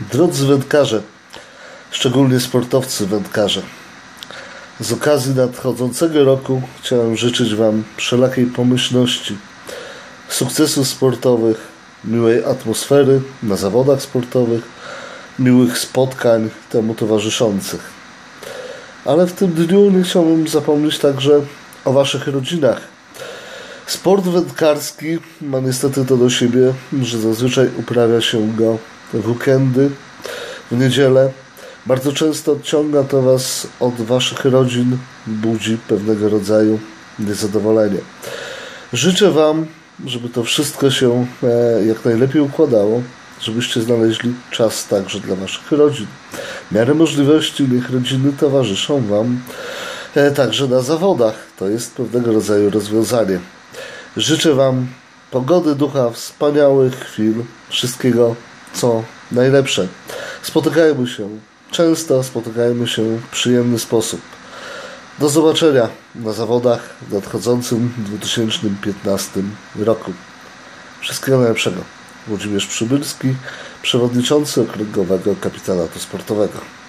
Drodzy wędkarze, szczególnie sportowcy wędkarze, z okazji nadchodzącego roku chciałem życzyć Wam wszelakiej pomyślności, sukcesów sportowych, miłej atmosfery na zawodach sportowych, miłych spotkań temu towarzyszących. Ale w tym dniu nie chciałbym zapomnieć także o Waszych rodzinach. Sport wędkarski ma niestety to do siebie, że zazwyczaj uprawia się go w weekendy, w niedzielę. Bardzo często odciąga to Was od Waszych rodzin, budzi pewnego rodzaju niezadowolenie. Życzę Wam, żeby to wszystko się e, jak najlepiej układało, żebyście znaleźli czas także dla Waszych rodzin. W miarę możliwości niech rodziny towarzyszą Wam e, także na zawodach. To jest pewnego rodzaju rozwiązanie. Życzę Wam pogody ducha, wspaniałych chwil, wszystkiego co najlepsze. Spotykajmy się często, spotykajmy się w przyjemny sposób. Do zobaczenia na zawodach w nadchodzącym 2015 roku. Wszystkiego najlepszego. Włodzimierz Przybylski, przewodniczący Okręgowego Kapitanatu Sportowego.